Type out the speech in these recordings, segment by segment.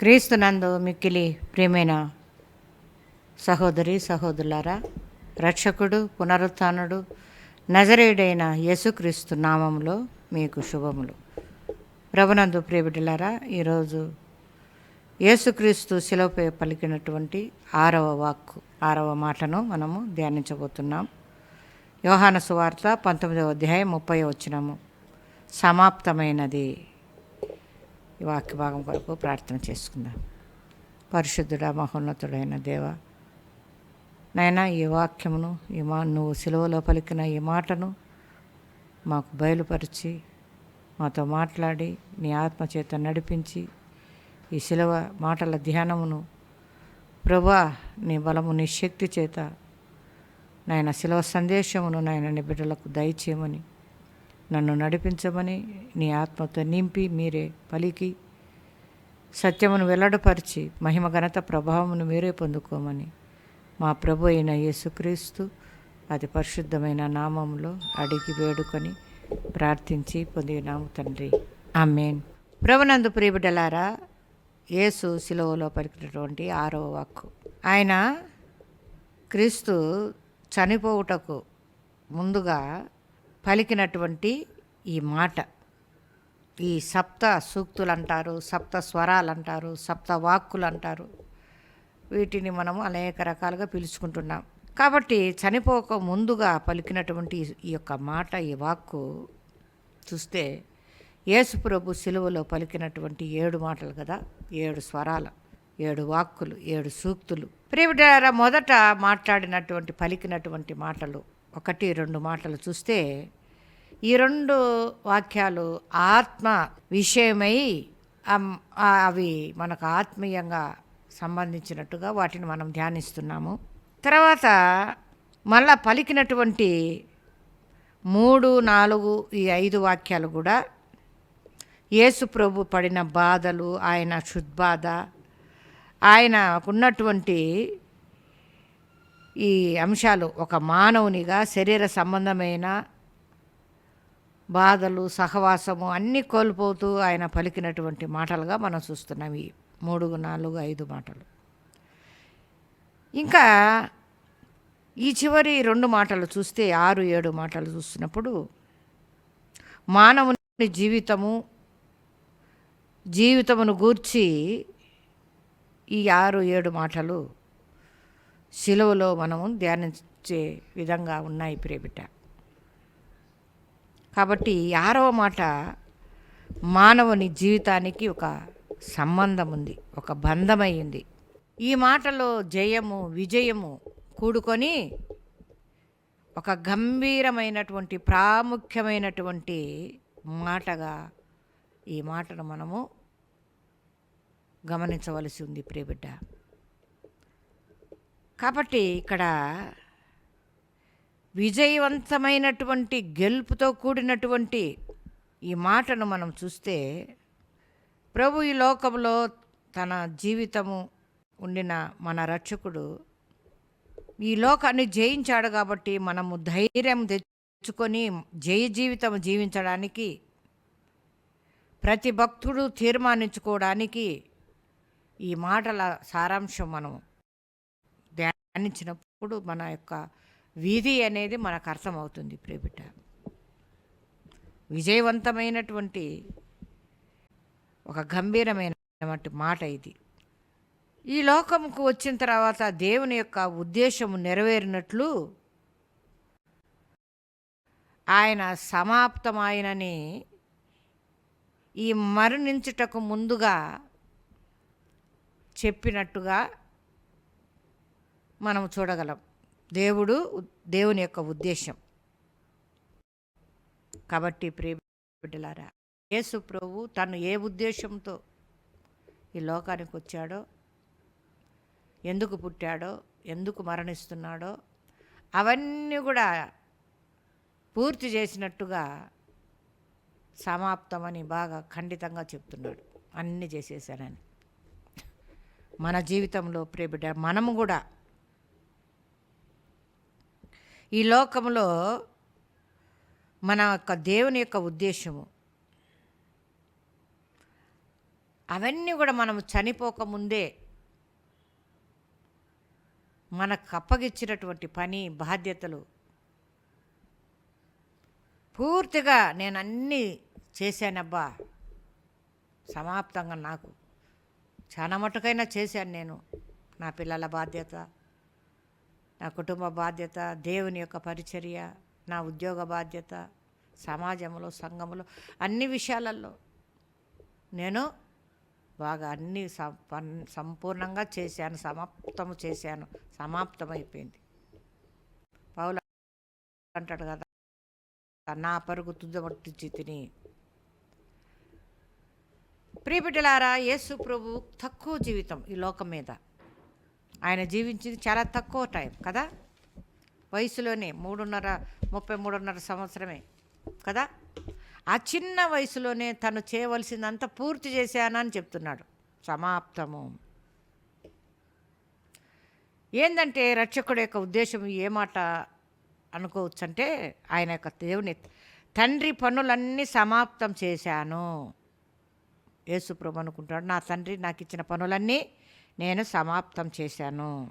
క్రీస్తునందు మిక్కిలి ప్రియమైన సహోదరి సహోదరులారా రక్షకుడు పునరుత్నుడు నజరేయుడైన యేసుక్రీస్తు నామంలో మీకు శుభములు. ప్రభునందు ప్రియబిడ్డలారా ఈరోజు యేసుక్రీస్తు శిలపై పలికినటువంటి ఆరవ వాక్కు ఆరవ మాటను మనము ధ్యానించబోతున్నాం. యోహాన సువార్త పంతొమ్మిదవ అధ్యాయం ముప్పై వచ్చినము సమాప్తమైనది. ఈ వాక్య భాగం కొరకు ప్రార్థన చేసుకుందాం. పరిశుద్ధుడ మహోన్నతుడైన దేవ నాయనా ఈ వాక్యమును ఈ మా నువ్వు సిలువలో పలికిన ఈ మాటను మాకు బయలుపరిచి మాతో మాట్లాడి నీ ఆత్మ చేత నడిపించి ఈ సిలువ మాటల ధ్యానమును ప్రభా నీ బలము నీ శక్తి చేత నాయన సిలువ సందేశమును నాయన నీ బిడ్డలకు దయచేయమని నన్ను నడిపించమని నీ ఆత్మతో నింపి మీరే పలికి సత్యమును వెల్లడపరిచి మహిమ ఘనత ప్రభావమును మీరే పొందుకోమని మా ప్రభు అయిన యేసుక్రీస్తు అతి పరిశుద్ధమైన నామంలో అడిగి వేడుకొని ప్రార్థించి పొందినాము తండ్రి. ఆమెన్. ప్రభునందు ప్రియబిడలారా యేసు శిలువలో పలికినటువంటి ఆరవ వాక్కు. ఆయన క్రీస్తు చనిపోవుటకు ముందుగా పలికినటువంటి ఈ మాట. ఈ సప్త సూక్తులు అంటారు సప్త స్వరాలు అంటారు సప్త వాక్కులు అంటారు వీటిని మనము అనేక రకాలుగా పిలుచుకుంటున్నాం. కాబట్టి చనిపోక ముందుగా పలికినటువంటి ఈ యొక్క మాట ఈ వాక్కు చూస్తే యేసుప్రభు సిలువలో పలికినటువంటి ఏడు మాటలు కదా? ఏడు స్వరాలు ఏడు వాక్కులు ఏడు సూక్తులు. ప్రియబిడ్డారా మొదట మాట్లాడినటువంటి పలికినటువంటి మాటలు ఒకటి రెండు మాటలు చూస్తే ఈ రెండు వాక్యాలు ఆత్మ విషయమై అవి మనకు ఆత్మీయంగా సంబంధించినట్టుగా వాటిని మనం ధ్యానిస్తున్నాము. తర్వాత మళ్ళా పలికినటువంటి మూడు నాలుగు ఈ ఐదు వాక్యాలు కూడా యేసు ప్రభు పడిన బాధలు ఆయన శుద్బాధ ఆయనకున్నటువంటి ఈ అంశాలు ఒక మానవునిగా శరీర సంబంధమైన బాధలు సహవాసము అన్నీ కోల్పోతూ ఆయన పలికినటువంటి మాటలుగా మనం చూస్తున్నాం. ఈ మూడు నాలుగు ఐదు మాటలు. ఇంకా ఈ చివరి రెండు మాటలు చూస్తే ఆరు ఏడు మాటలు చూస్తున్నప్పుడు మానవుని జీవితము జీవితమును గూర్చి ఈ ఆరు ఏడు మాటలు శిలువలో మనము ధ్యానించే విధంగా ఉన్నాయి ప్రియబిడ్డ. కాబట్టి ఆరవ మాట మానవుని జీవితానికి ఒక సంబంధం ఉంది ఒక బంధమైంది ఈ మాటలో జయము విజయము కూడుకొని ఒక గంభీరమైనటువంటి ప్రాముఖ్యమైనటువంటి మాటగా ఈ మాటను మనము గమనించవలసి ఉంది ప్రియబిడ్డ. కాబట్టి ఇక్కడ విజయవంతమైనటువంటి గెలుపుతో కూడినటువంటి ఈ మాటను మనం చూస్తే ప్రభు ఈ లోకంలో తన జీవితము ఉండిన మన రక్షకుడు. ఈ లోకాన్ని జయించాడు కాబట్టి మనము ధైర్యం తెచ్చుకొని జయ జీవితం జీవించడానికి ప్రతి భక్తుడు తీర్మానించుకోవడానికి ఈ మాటల సారాంశం మనం ధ్యానించినప్పుడు మన యొక్క వీధి అనేది మనకు అర్థమవుతుంది ప్రేమిట విజయవంతమైనటువంటి ఒక గంభీరమైనటువంటి మాట ఇది. ఈ లోకంకు వచ్చిన తర్వాత దేవుని యొక్క ఉద్దేశము నెరవేరినట్లు ఆయన సమాప్తమాయనని ఈ మరణించుటకు ముందుగా చెప్పినట్టుగా మనం చూడగలం. దేవుడు దేవుని యొక్క ఉద్దేశం కాబట్టి ప్రియ బిడ్డలారా యేసు ప్రభు తను ఏ ఉద్దేశంతో ఈ లోకానికి వచ్చాడో ఎందుకు పుట్టాడో ఎందుకు మరణిస్తున్నాడో అవన్నీ కూడా పూర్తి చేసినట్టుగా సమాప్తమని బాగా ఖండితంగా చెప్తున్నాడు. అన్నీ చేసేసానని. మన జీవితంలో ప్రియబిడ్డ మనము కూడా ఈ లోకంలో మన యొక్క దేవుని యొక్క ఉద్దేశము. అవన్నీ కూడా మనం చనిపోకముందే మనకు అప్పగిచ్చినటువంటి పని బాధ్యతలు పూర్తిగా నేను అన్నీ చేశానబ్బా. సమాప్తంగా నాకు చాలా మటుకైనా చేశాను నేను నా పిల్లల బాధ్యత. నా కుటుంబ బాధ్యత దేవుని యొక్క పరిచర్య నా ఉద్యోగ బాధ్యత సమాజంలో సంఘంలో అన్ని విషయాలలో నేను బాగా అన్ని సంపూర్ణంగా చేశాను సమాప్తము చేశాను సమాప్తమైపోయింది. పౌలు అంటాడు కదా నా పరుగు తుద్దమట్టించి తిని ప్రియబిడ్డలారా యేసు ప్రభు తక్కువ జీవితం ఈ లోకం మీద. ఆయన జీవించింది చాలా తక్కువ టైం కదా? వయసులోనే మూడున్నర ముప్పై మూడున్నర సంవత్సరమే కదా? ఆ చిన్న వయసులోనే తను చేయవలసిందంతా పూర్తి చేశానని చెప్తున్నాడు. సమాప్తము. ఏంటంటే రక్షకుడు యొక్క ఉద్దేశం ఏ మాట అనుకోవచ్చు అంటే ఆయన యొక్క దేవుని తండ్రి పనులన్నీ సమాప్తం చేశాను. యేసుప్రభు అనుకుంటాడు నా తండ్రి నాకు ఇచ్చిన పనులన్నీ నేను సమాప్తం చేశాను.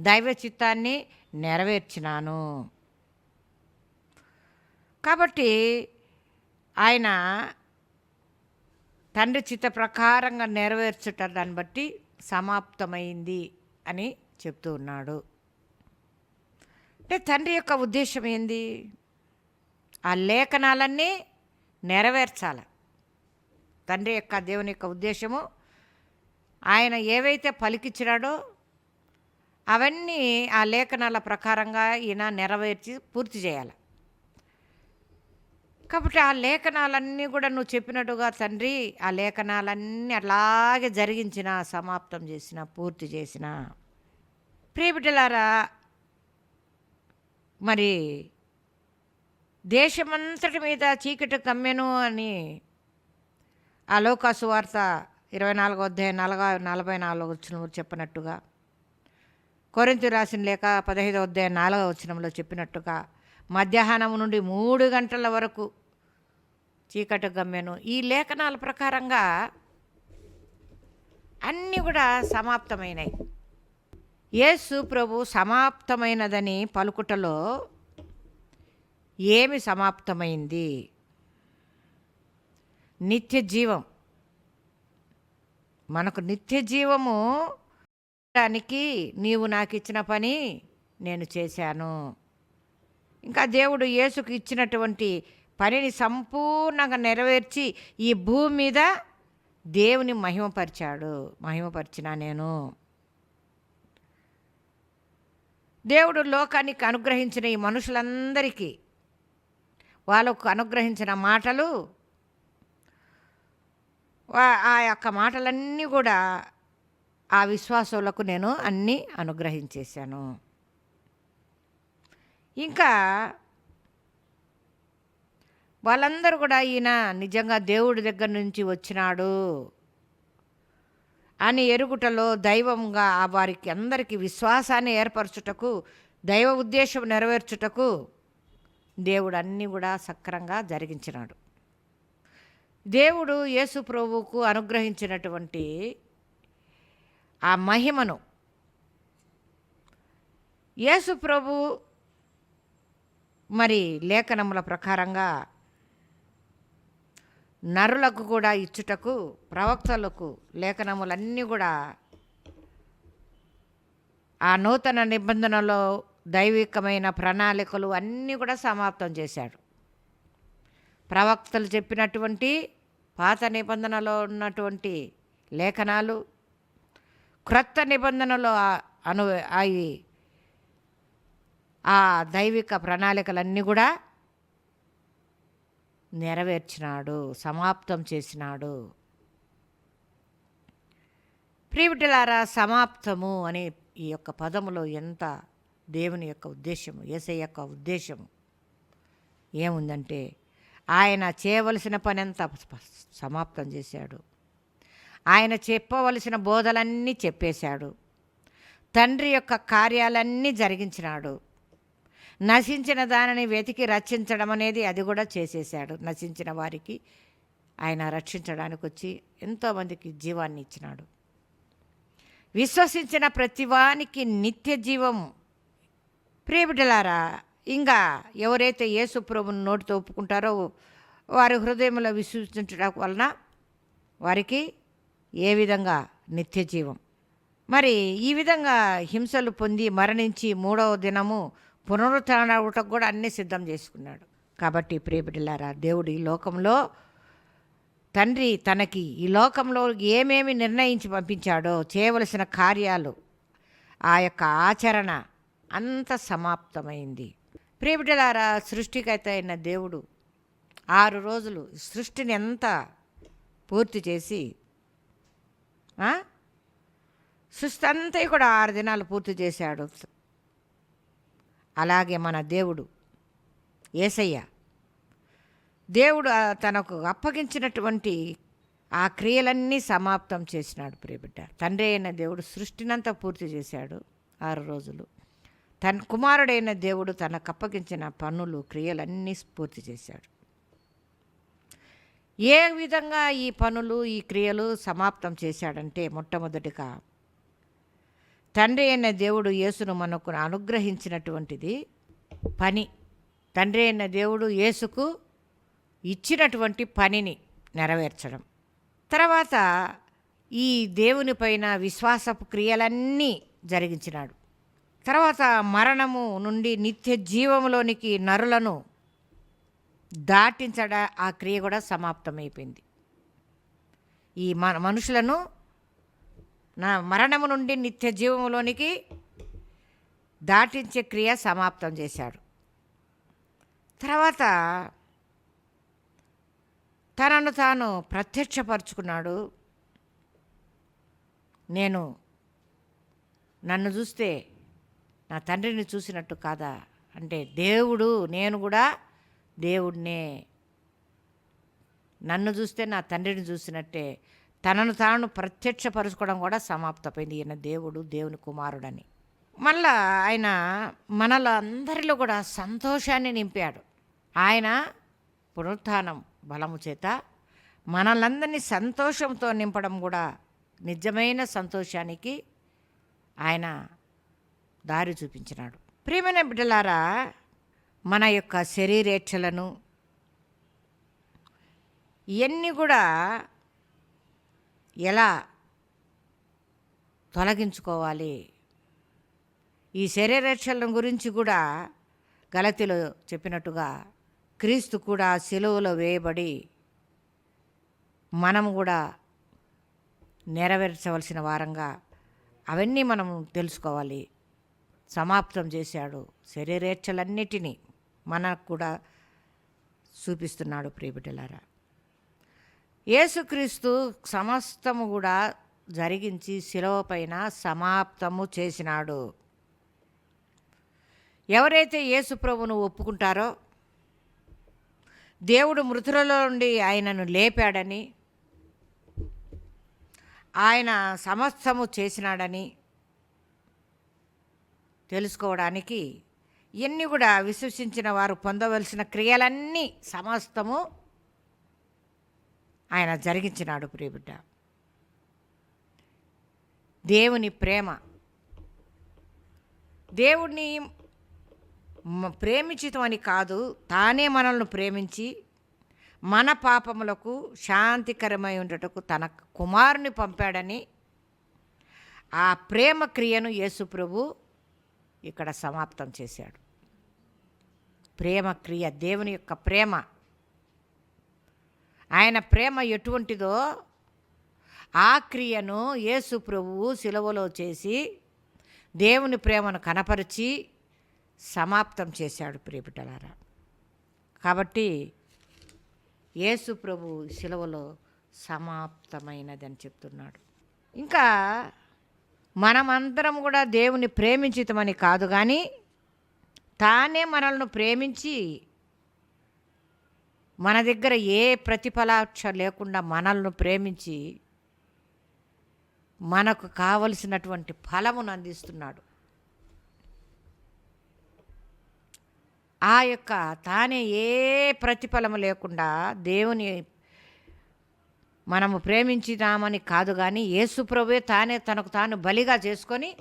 దైవ చిత్తాన్ని నెరవేర్చినాను. కాబట్టి ఆయన తండ్రి చిత్త ప్రకారంగా నెరవేర్చుట దాన్ని బట్టి సమాప్తమైంది అని చెప్తూ ఉన్నాడు. అంటే తండ్రి యొక్క ఉద్దేశం ఏంది? ఆ లేఖనాలన్నీ నెరవేర్చాలి. తండ్రి యొక్క దేవుని యొక్క ఉద్దేశము ఆయన ఏవైతే పలికిచ్చినాడో అవన్నీ ఆ లేఖనాల ప్రకారంగా ఈయన నెరవేర్చి పూర్తి చేయాలి. కాబట్టి ఆ లేఖనాలన్నీ కూడా నువ్వు చెప్పినట్టుగా తండ్రి ఆ లేఖనాలన్నీ అలాగే జరిగించిన సమాప్తం చేసిన పూర్తి చేసిన. ప్రియబిడ్డలారా మరి దేశమంతటి మీద చీకటి కమ్మెను అని ఆ లోకాసు వార్త ఇరవై నాలుగో అధ్యాయం నలగా నలభై నాలుగు వచ్చిన చెప్పినట్టుగా. కొరింతి రాసిన లేక పదహైదో అధ్యాయం నాలుగో వచ్చినంలో చెప్పినట్టుగా మధ్యాహ్నం నుండి మూడు గంటల వరకు చీకటి గమ్మెను ఈ లేఖనాల ప్రకారంగా అన్నీ కూడా సమాప్తమైనాయి. యేసు ప్రభు సమాప్తమైనదని పలుకుటలో ఏమి సమాప్తమైంది? నిత్య జీవం. మనకు నిత్య జీవము దానికి నీవు నాకు ఇచ్చిన పని నేను చేశాను. ఇంకా దేవుడు యేసుకు ఇచ్చినటువంటి పనిని సంపూర్ణంగా నెరవేర్చి ఈ భూమి మీద దేవుని మహిమపరిచాడు. మహిమపరిచిన నేను. దేవుడు లోకానికి అనుగ్రహించిన ఈ మనుషులందరికీ వాళ్ళకు అనుగ్రహించిన మాటలు ఆ యొక్క మాటలన్నీ కూడా ఆ విశ్వాసులకు నేను అన్నీ అనుగ్రహించేశాను. ఇంకా వాళ్ళందరూ కూడా ఈయన నిజంగా దేవుడి దగ్గర నుంచి వచ్చినాడు అని ఎరుగుటలో దైవంగా ఆ వారికి అందరికీ విశ్వాసాన్ని ఏర్పరచుటకు దైవ ఉద్దేశం నెరవేర్చుటకు దేవుడు అన్నీ కూడా సక్రంగా జరిగించినాడు. దేవుడు యేసు ప్రభువుకు అనుగ్రహించినటువంటి ఆ మహిమను యేసు ప్రభు మరి లేఖనముల ప్రకారంగా నరులకు కూడా ఇచ్చుటకు ప్రవక్తలకు లేఖనములన్నీ కూడా ఆ నూతన నిబంధనలో దైవికమైన ప్రణాళికలు అన్నీ కూడా సమాప్తం చేశాడు. ప్రవక్తలు చెప్పినటువంటి పాత నిబంధనలో ఉన్నటువంటి లేఖనాలు క్రొత్త నిబంధనలో అను అవి ఆ దైవిక ప్రణాళికలన్నీ కూడా నెరవేర్చినాడు సమాప్తం చేసినాడు. ప్రియబిడ్డలారా సమాప్తము అనే ఈ యొక్క పదములో ఎంత దేవుని యొక్క ఉద్దేశము ఏసై యొక్క ఉద్దేశము ఏముందంటే ఆయన చేయవలసిన పని సమాప్తం చేశాడు. ఆయన చెప్పవలసిన బోధలన్నీ చెప్పేశాడు. తండ్రి యొక్క కార్యాలన్నీ జరిగించినాడు. నశించిన దానిని వెతికి రక్షించడం అనేది అది కూడా చేసేసాడు నశించిన వారికి ఆయన రక్షించడానికి వచ్చి ఎంతోమందికి జీవాన్ని ఇచ్చినాడు. విశ్వసించిన ప్రతివానికి నిత్య జీవం. ప్రియబిడ్డలారా ఇంకా ఎవరైతే యేసు ప్రభుని నోటితో ఒప్పుకుంటారో వారి హృదయంలో విశ్వసించడం వలన వారికి ఏ విధంగా నిత్య జీవం? మరి ఈ విధంగా హింసలు పొంది మరణించి మూడవ దినము పునరుత్నకు కూడా అన్నీ సిద్ధం చేసుకున్నాడు. కాబట్టి ప్రియబిడ్డలారా దేవుడు ఈ లోకంలో తండ్రి తనకి ఈ లోకంలో ఏమేమి నిర్ణయించి పంపించాడో చేయవలసిన కార్యాలు ఆ యొక్క ఆచరణ అంత సమాప్తమైంది. ప్రియబిడ్డలారా సృష్టికైత అయిన దేవుడు ఆరు రోజులు సృష్టిని ఎంత పూర్తి చేసి సృష్టి అంతా కూడా ఆరు దినాలు పూర్తి చేశాడు. అలాగే మన దేవుడు ఏసయ్య. దేవుడు తనకు అప్పగించినటువంటి ఆ క్రియలన్నీ సమాప్తం చేసినాడు ప్రియబిడ్డ. తండ్రి అయిన దేవుడు సృష్టినంతా పూర్తి చేశాడు ఆరు రోజులు. తన కుమారుడైన దేవుడు తనకు అప్పగించిన పనులు క్రియలన్నీ పూర్తి చేశాడు. ఏ విధంగా ఈ పనులు ఈ క్రియలు సమాప్తం చేశాడంటే మొట్టమొదటిగా తండ్రి అయిన దేవుడు యేసును మనకు అనుగ్రహించినటువంటిది పని. తండ్రి అయిన దేవుడు యేసుకు ఇచ్చినటువంటి పనిని నెరవేర్చడం. తర్వాత ఈ దేవుని పైన విశ్వాసపు క్రియలన్నీ జరిగించినాడు. తర్వాత మరణము నుండి నిత్య జీవములోనికి నరులను దాటించడ ఆ క్రియ కూడా సమాప్తమైపోయింది. ఈ మన మనుషులను నా మరణము నుండి నిత్య జీవములోనికి దాటించే క్రియ సమాప్తం చేశాడు. తర్వాత తనను తాను ప్రత్యక్షపరుచుకున్నాడు. నేను నన్ను చూస్తే నా తండ్రిని చూసినట్టు కాదా? అంటే దేవుడు నేను కూడా దేవుడినే. నన్ను చూస్తే నా తండ్రిని చూసినట్టే. తనను తాను ప్రత్యక్షపరుచుకోవడం కూడా సమాప్తమైంది ఈయన దేవుడు దేవుని కుమారుడని. మళ్ళా ఆయన మనలో అందరిలో కూడా సంతోషాన్ని నింపాడు. ఆయన పునరుత్నం బలము చేత మనలందరినీ సంతోషంతో నింపడం కూడా నిజమైన సంతోషానికి ఆయన దారి చూపించినాడు. ప్రియమైన బిడ్డలారా మన యొక్క శరీరేచ్ఛలను ఇవన్నీ కూడా ఎలా తొలగించుకోవాలి? ఈ శరీరేచ్ఛలను గురించి కూడా గలతిలో చెప్పినట్టుగా క్రీస్తు కూడా సెలవులో వేయబడి మనం కూడా నెరవేర్చవలసిన వారంగా అవన్నీ మనం తెలుసుకోవాలి. సమాప్తం చేశాడు. శరీరేచ్ఛలన్నిటినీ మనకు కూడా చూపిస్తున్నాడు ప్రియబిడ్డలారా యేసుక్రీస్తు సమస్తము కూడా జరిగించి శిలవ పైన సమాప్తము చేసినాడు. ఎవరైతే యేసు ప్రభును ఒప్పుకుంటారో దేవుడు మృతులలో నుండి ఆయనను లేపాడని ఆయన సమస్తము చేసినాడని తెలుసుకోవడానికి ఇవన్నీ కూడా విశ్వసించిన వారు పొందవలసిన క్రియలన్నీ సమస్తము ఆయన జరిగించినాడు ప్రియబిడ్డ. దేవుని ప్రేమ. దేవుడిని ప్రేమించటం అని కాదు తానే మనల్ని ప్రేమించి మన పాపములకు శాంతికరమై ఉండటకు తన కుమారుని పంపాడని ఆ ప్రేమ క్రియను యేసు ప్రభు ఇక్కడ సమాప్తం చేశాడు. ప్రేమ క్రియ దేవుని యొక్క ప్రేమ. ఆయన ప్రేమ ఎటువంటిదో ఆ క్రియను యేసు ప్రభువు సిలువలో చేసి దేవుని ప్రేమను కనపరిచి సమాప్తం చేశాడు ప్రియపిటలారా. కాబట్టి యేసు ప్రభు సిలువలో సమాప్తమైనదని చెప్తున్నాడు. ఇంకా మనమందరం కూడా దేవుని ప్రేమించితమని కాదు కానీ తానే మనల్ని ప్రేమించి మన దగ్గర ఏ ప్రతిఫలాక్ష లేకుండా మనల్ని ప్రేమించి మనకు కావలసినటువంటి ఫలమును అందిస్తున్నాడు. ఆ యొక్క తానే ఏ ప్రతిఫలము లేకుండా దేవుని మనము ప్రేమించినామని కాదు కానీ ఏసుప్రభువే తానే తనకు తాను బలిగా చేసుకొని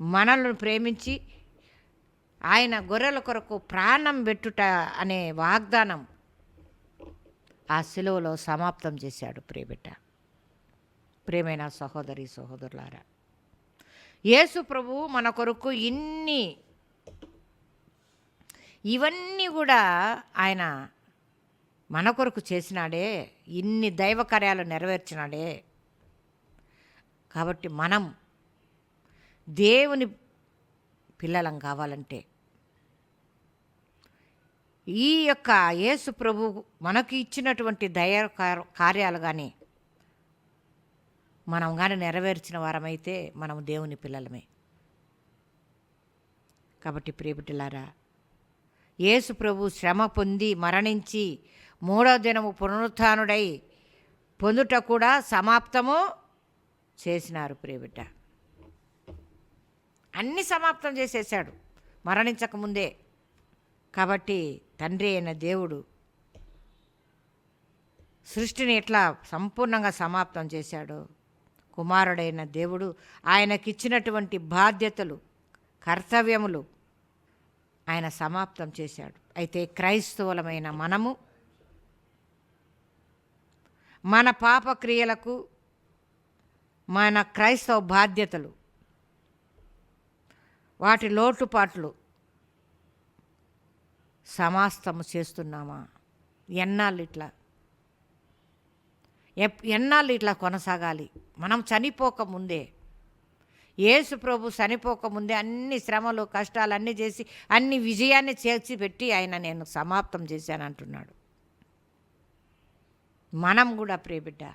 మనల్ని ప్రేమించి ఆయన గొర్రెల కొరకు ప్రాణం పెట్టుట అనే వాగ్దానం ఆ సెలవులో సమాప్తం చేశాడు ప్రియబిడ్డ. ప్రేమైన సహోదరి సహోదరులారా యేసు ప్రభు మన కొరకు ఇన్ని ఇవన్నీ కూడా ఆయన మన కొరకు చేసినాడే ఇన్ని దైవ కార్యాలు నెరవేర్చినాడే. కాబట్టి మనం దేవుని పిల్లలం కావాలంటే ఈ యొక్క యేసు ప్రభు మనకు ఇచ్చినటువంటి దయ కార్యాలు కానీ మనం కానీ నెరవేర్చిన వారమైతే మనం దేవుని పిల్లలమే. కాబట్టి ప్రియబిడ్డలారా యేసు ప్రభు శ్రమ పొంది మరణించి మూడవ దినము పునరుత్డై పొందుట కూడా సమాప్తము చేసినారు ప్రియబిడ్డ. అన్ని సమాప్తం చేసేసాడు మరణించకముందే కాబట్టి తండ్రి అయిన దేవుడు సృష్టిని ఎట్లా సంపూర్ణంగా సమాప్తం చేశాడో కుమారుడైన దేవుడు ఆయనకిచ్చినటువంటి బాధ్యతలు కర్తవ్యములు ఆయన సమాప్తం చేశాడు. అయితే క్రైస్తవులమైన మనము మన పాపక్రియలకు మన క్రైస్తవ బాధ్యతలు వాటి లోటుపాట్లు సమాస్తము చేస్తున్నామా? ఎన్నాళ్ళు ఇట్లా? ఎప్ ఎన్నాళ్ళు ఇట్లా కొనసాగాలి? మనం చనిపోకముందే యేసు ప్రభు చనిపోక ముందే అన్ని శ్రమలు కష్టాలు అన్నీ చేసి అన్ని విజయాన్ని చేర్చి పెట్టి ఆయన నేను సమాప్తం చేశాను అంటున్నాడు. మనం కూడా ప్రియబిడ్డ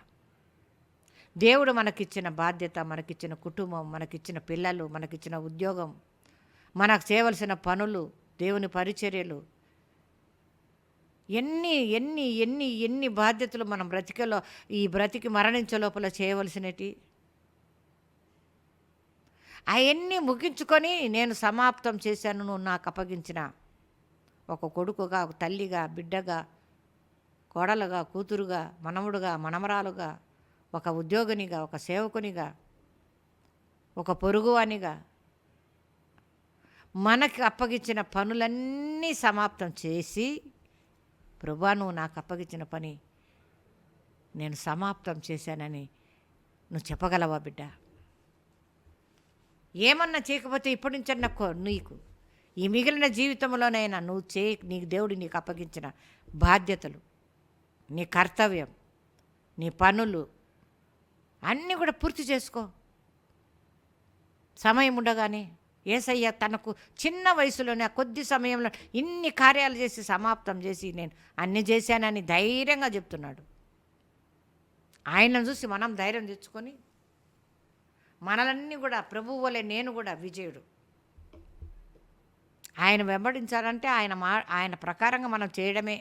దేవుడు మనకిచ్చిన బాధ్యత మనకిచ్చిన కుటుంబం మనకిచ్చిన పిల్లలు మనకిచ్చిన ఉద్యోగం మనకు చేయవలసిన పనులు దేవుని పరిచర్యలు. ఎన్ని ఎన్ని ఎన్ని ఎన్ని బాధ్యతలు మనం బ్రతికలో ఈ బ్రతికి మరణించే లోపల చేయవలసినటి? అవన్నీ ముగించుకొని నేను సమాప్తం చేశాను నువ్వు నాకు అప్పగించిన. ఒక కొడుకుగా ఒక తల్లిగా బిడ్డగా కోడలుగా కూతురుగా మనముడుగా మనమరాలుగా ఒక ఉద్యోగినిగా ఒక సేవకునిగా ఒక పొరుగువానిగా మనకి అప్పగించిన పనులన్నీ సమాప్తం చేసి ప్రభా నువ్వు నాకు అప్పగించిన పని నేను సమాప్తం చేశానని నువ్వు చెప్పగలవా బిడ్డ? ఏమన్నా చేయకపోతే ఇప్పటి నుంచి కో- నీకు. ఈ మిగిలిన జీవితంలోనైనా నువ్వు చే నీకు దేవుడు నీకు అప్పగించిన బాధ్యతలు. నీ కర్తవ్యం నీ పనులు అన్నీ కూడా పూర్తి చేసుకో. సమయం ఉండగానే ఏసయ్య తనకు చిన్న వయసులోనే కొద్ది సమయంలో ఇన్ని కార్యాలు చేసి సమాప్తం చేసి నేను అన్ని చేశానని ధైర్యంగా చెప్తున్నాడు. ఆయనను చూసి మనం ధైర్యం తెచ్చుకొని మనలన్నీ కూడా ప్రభు వలె నేను కూడా విజయుడు. ఆయన వెంబడించాలంటే ఆయన మా ఆయన ప్రకారంగా మనం చేయడమే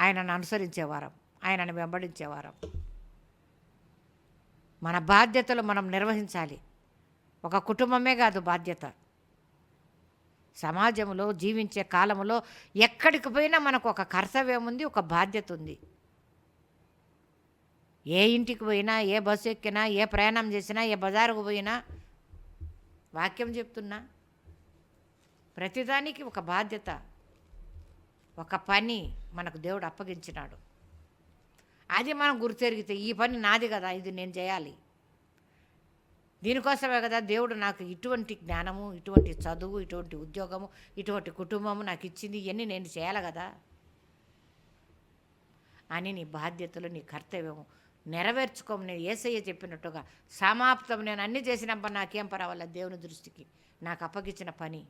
ఆయనను అనుసరించేవారం ఆయనను వెంబడించేవారం. మన బాధ్యతలు మనం నిర్వహించాలి. ఒక కుటుంబమే కాదు బాధ్యత. సమాజంలో జీవించే కాలంలో ఎక్కడికి పోయినా మనకు ఒక కర్తవ్యం ఉంది ఒక బాధ్యత ఉంది. ఏ ఇంటికి పోయినా ఏ బస్సు ఎక్కినా ఏ ప్రయాణం చేసినా ఏ బజారుకు పోయినా వాక్యం చెప్తున్నా. ప్రతిదానికి ఒక బాధ్యత. ఒక పని మనకు దేవుడు అప్పగించినాడు. అది మనం గుర్తెరిగితే ఈ పని నాది కదా ఇది నేను చేయాలి. దీనికోసమే కదా దేవుడు నాకు ఇటువంటి జ్ఞానము ఇటువంటి చదువు ఇటువంటి ఉద్యోగము ఇటువంటి కుటుంబము నాకు ఇచ్చింది ఇవన్నీ నేను చేయాలి కదా. అని నీ బాధ్యతలు నీ కర్తవ్యము నెరవేర్చుకోము నేను ఏసయ్య చెప్పినట్టుగా సమాప్తం నేను అన్ని చేసినప్ప నాకేం పర్వాలేదు దేవుని దృష్టికి. నాకు అప్పగించిన పని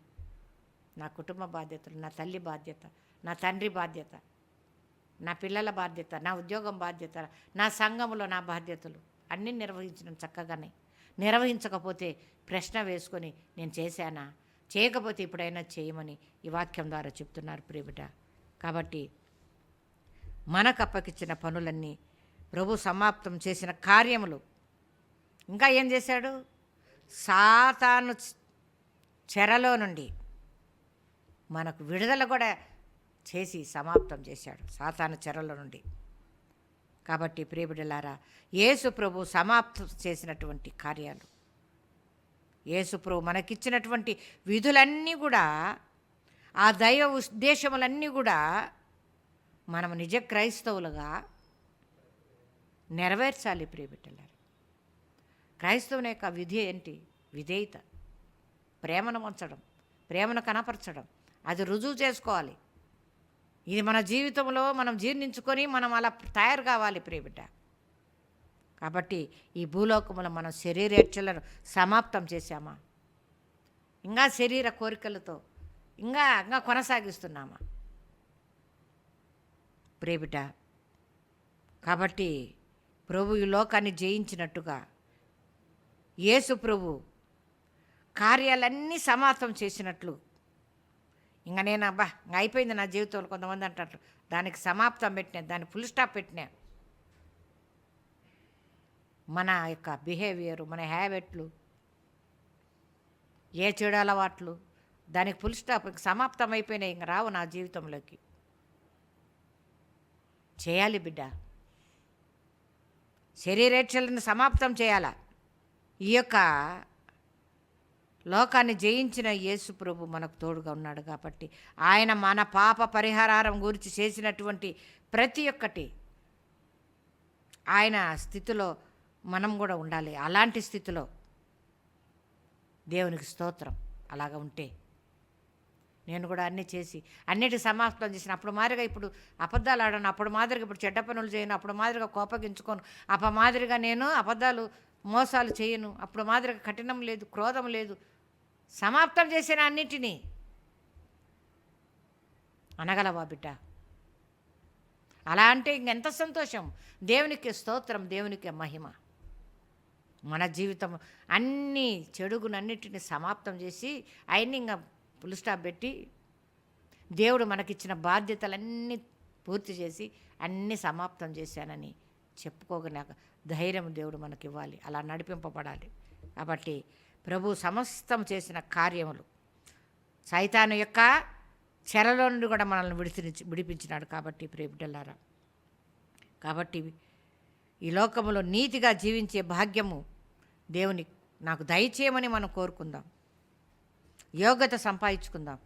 నా కుటుంబ బాధ్యతలు నా తల్లి బాధ్యత నా తండ్రి బాధ్యత నా పిల్లల బాధ్యత నా ఉద్యోగం బాధ్యత నా సంఘములో నా బాధ్యతలు అన్నీ నిర్వహించడం చక్కగానే. నిర్వహించకపోతే ప్రశ్న వేసుకొని నేను చేశానా? చేయకపోతే ఇప్పుడైనా చేయమని ఈ వాక్యం ద్వారా చెప్తున్నారు ప్రియబిట కాబట్టి మనకు అప్పకిచ్చిన పనులన్నీ ప్రభు సమాప్తం చేసిన కార్యములు. ఇంకా ఏం చేశాడు? సాతాను చెరలో నుండి మనకు విడుదల కూడా చేసి సమాప్తం చేశాడు సాతాను చెరల నుండి. కాబట్టి ప్రియబిడలారా యేసు ప్రభు సమాప్తం చేసినటువంటి కార్యాలు యేసు ప్రభు మనకిచ్చినటువంటి విధులన్నీ కూడా ఆ దైవ ఉద్దేశములన్నీ కూడా మనం నిజ క్రైస్తవులుగా నెరవేర్చాలి ప్రియబిడ్డలారు. క్రైస్తవుని యొక్క విధి ఏంటి? విధేయత ప్రేమను ఉంచడం ప్రేమను కనపరచడం అది రుజువు చేసుకోవాలి. ఇది మన జీవితంలో మనం జీర్ణించుకొని మనం అలా తయారు కావాలి ప్రియబిడ్డ. కాబట్టి ఈ భూలోకములో మనం శరీరేచ్ఛలను సమాప్తం చేశామా? ఇంకా శరీర కోరికలతో ఇంకా ఇంకా కొనసాగిస్తున్నామా? ప్రేమిట కాబట్టి ప్రభు ఈ లోకాన్ని జయించినట్టుగా యేసు ప్రభు కార్యాలన్నీ సమాప్తం చేసినట్లు ఇంకా నేను అబ్బా ఇంకా అయిపోయింది నా జీవితంలో కొంతమంది అంటారు. దానికి సమాప్తం పెట్టినా దాన్ని ఫుల్ స్టాప్ పెట్టినా. మన యొక్క బిహేవియర్ మన హ్యాబిట్లు ఏ చెడు అలవాట్లు దానికి ఫుల్ స్టాప్ ఇంక సమాప్తం అయిపోయినాయి ఇంక రావు నా జీవితంలోకి. చేయాలి బిడ్డ. శరీరేక్షలను సమాప్తం చేయాల? ఈ యొక్క లోకాన్ని జయించిన యేసు ప్రభు మనకు తోడుగా ఉన్నాడు కాబట్టి ఆయన మన పాప పరిహారం గురించి చేసినటువంటి ప్రతి ఒక్కటి ఆయన స్థితిలో మనం కూడా ఉండాలి. అలాంటి స్థితిలో దేవునికి స్తోత్రం అలాగా ఉంటే నేను కూడా అన్నీ చేసి అన్నిటి సమాప్తం చేసిన అప్పుడు మాదిరిగా ఇప్పుడు అబద్ధాలు ఆడను అప్పుడు మాదిరిగా ఇప్పుడు చెడ్డ పనులు చేయను అప్పుడు మాదిరిగా కోపగించుకోను అప్ప మాదిరిగా నేను అబద్ధాలు మోసాలు చేయను అప్పుడు మాదిరిగా కఠినం లేదు క్రోధం లేదు సమాప్తం చేసిన అన్నిటినీ. అనగలవా బిడ్డ? అలా అంటే ఇంకెంత సంతోషం? దేవునికి స్తోత్రం దేవునికి మహిమ. మన జీవితం అన్ని చెడుగునన్నిటిని సమాప్తం చేసి ఆయన్ని ఇంకా పుల్ స్టాప్ పెట్టి దేవుడు మనకిచ్చిన బాధ్యతలన్నీ పూర్తి చేసి అన్నీ సమాప్తం చేశానని చెప్పుకోగలిగిన ధైర్యం దేవుడు మనకి ఇవ్వాలి అలా నడిపింపబడాలి. కాబట్టి ప్రభు సమస్తం చేసిన కార్యములు. సైతాను యొక్క చెరలో నుండి కూడా మనల్ని విడిచి విడిపించినాడు కాబట్టి ప్రేమిటల్లారా కాబట్టి ఈ లోకములో నీతిగా జీవించే భాగ్యము దేవుని నాకు దయచేయమని మనం కోరుకుందాం. యోగ్యత సంపాదించుకుందాం.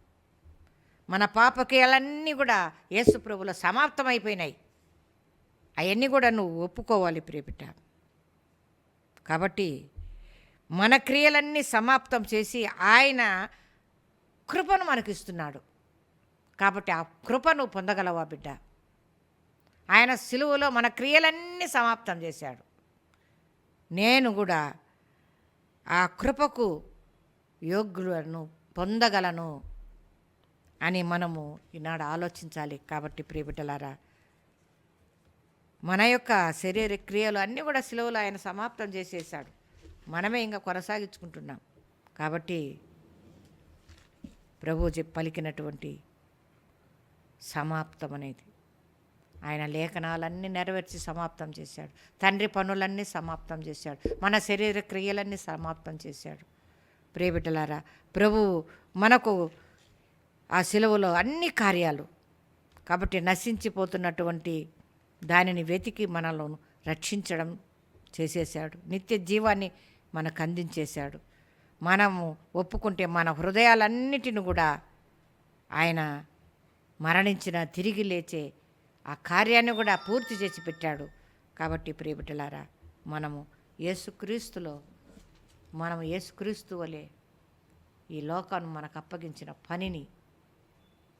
మన పాపక్రియలన్నీ కూడా యేసు ప్రభులో సమాప్తమైపోయినాయి. అవన్నీ కూడా నువ్వు ఒప్పుకోవాలి ప్రియబిడ్డ కాబట్టి మన క్రియలన్నీ సమాప్తం చేసి ఆయన కృపను మనకు ఇస్తున్నాడు కాబట్టి ఆ కృపను పొందగలవా బిడ్డ? ఆయన సిలువలో మన క్రియలన్నీ సమాప్తం చేశాడు. నేను కూడా ఆ కృపకు యోగ్యులను పొందగలను అని మనము ఈనాడు ఆలోచించాలి. కాబట్టి ప్రియబిడ్డలారా మన యొక్క శరీర క్రియలు అన్నీ కూడా సిలువలో ఆయన సమాప్తం చేసేసాడు. మనమే ఇంకా కొనసాగించుకుంటున్నాం. కాబట్టి ప్రభు పలికినటువంటి సమాప్తం అనేది. ఆయన లేఖనాలన్నీ నెరవేర్చి సమాప్తం చేశాడు. తండ్రి పనులన్నీ సమాప్తం చేశాడు. మన శరీర క్రియలన్నీ సమాప్తం చేశాడు. ప్రియబిడ్డలారా ప్రభు మనకు ఆ సెలవులో అన్ని కార్యాలు కాబట్టి నశించిపోతున్నటువంటి దానిని వెతికి మనలను రక్షించడం చేసేసాడు నిత్య జీవాన్ని మనకు అందించేశాడు మనము ఒప్పుకుంటే మన హృదయాలన్నిటిని కూడా ఆయన మరణించిన తిరిగి లేచే ఆ కార్యాన్ని కూడా పూర్తి చేసి పెట్టాడు. కాబట్టి ప్రియబిడ్డలారా మనము యేసుక్రీస్తులో మనం యేసుక్రీస్తు వలె ఈ లోకాన్ని మనకు అప్పగించిన పనిని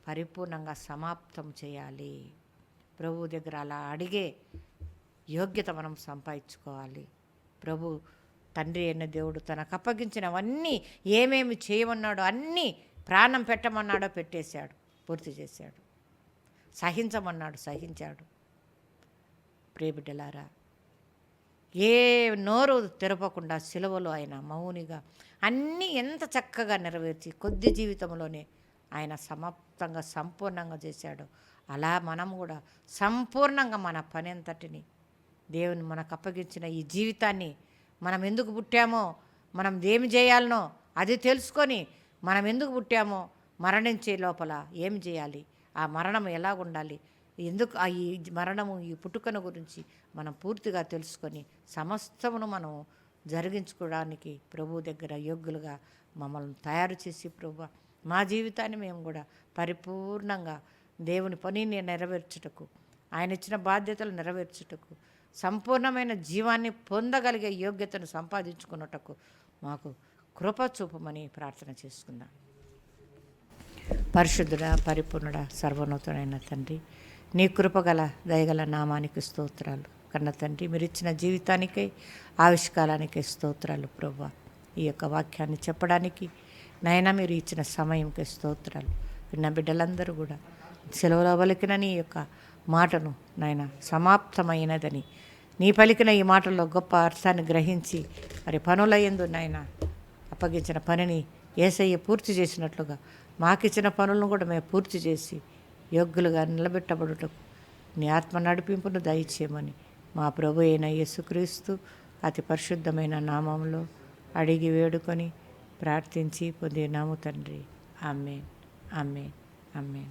పరిపూర్ణంగా సమాప్తం చేయాలి. ప్రభు దగ్గర అలా అడిగే యోగ్యత మనం సంపాదించుకోవాలి. ప్రభు తండ్రి అయిన దేవుడు తనకు అప్పగించినవన్నీ ఏమేమి చేయమన్నాడో అన్నీ ప్రాణం పెట్టమన్నాడో పెట్టేశాడు పూర్తి చేశాడు. సహించమన్నాడు సహించాడు. ప్రియబిడ్డలారా ఏ నోరు తెరపకుండా సిలువలో ఆయన మౌనిగా అన్నీ ఎంత చక్కగా నెరవేర్చి కొద్ది జీవితంలోనే ఆయన సమాప్తంగా సంపూర్ణంగా చేశాడు. అలా మనం కూడా సంపూర్ణంగా మన పని అంతటిని దేవుని మనకు అప్పగించిన ఈ జీవితాన్ని మనం ఎందుకు పుట్టామో మనం ఏమి చేయాలనో అది తెలుసుకొని మనం ఎందుకు పుట్టామో మరణించే లోపల ఏం చేయాలి? ఆ మరణం ఎలా ఉండాలి ఎందుకు ఆ ఈ మరణము ఈ పుట్టుకను గురించి మనం పూర్తిగా తెలుసుకొని సమస్తమును మనం జరిగించుకోవడానికి ప్రభు దగ్గర యోగ్యులుగా మమ్మల్ని తయారు చేసి ప్రభు మా జీవితాన్ని మేము కూడా పరిపూర్ణంగా దేవుని పనిని నెరవేర్చుటకు ఆయన ఇచ్చిన బాధ్యతలు నెరవేర్చుటకు సంపూర్ణమైన జీవాన్ని పొందగలిగే యోగ్యతను సంపాదించుకున్నటకు మాకు కృప చూపమని ప్రార్థన చేసుకుందాం. పరిశుద్ధుడా పరిపూర్ణుడా సర్వనూతనైన తండ్రి నీ కృపగల దయగల నామానికి స్తోత్రాలు. కన్న తండ్రి మీరు ఇచ్చిన జీవితానికై ఆవిష్కారానికై స్తోత్రాలు ప్రభు ఈ యొక్క వాక్యాన్ని చెప్పడానికి నైనా మీరు ఇచ్చిన సమయంకి స్తోత్రాలు. విన్న బిడ్డలందరూ కూడా సెలవులో వలికిన నీ యొక్క మాటను నాయన సమాప్తమైనదని నీ పలికిన ఈ మాటల్లో గొప్ప అర్థాన్ని గ్రహించి మరి పనులయ్యందు నాయన అప్పగించిన పనిని ఏసయ్య పూర్తి చేసినట్లుగా మాకిచ్చిన పనులను కూడా మేము పూర్తి చేసి యోగ్యులుగా నిలబెట్టబడుటకు నీ ఆత్మ నడిపింపును దయచేయమని మా ప్రభు అయిన యేసుక్రీస్తు అతి పరిశుద్ధమైన నామంలో అడిగి వేడుకొని ప్రార్థించి పొందినాము తండ్రి. ఆమె ఆమె ఆమె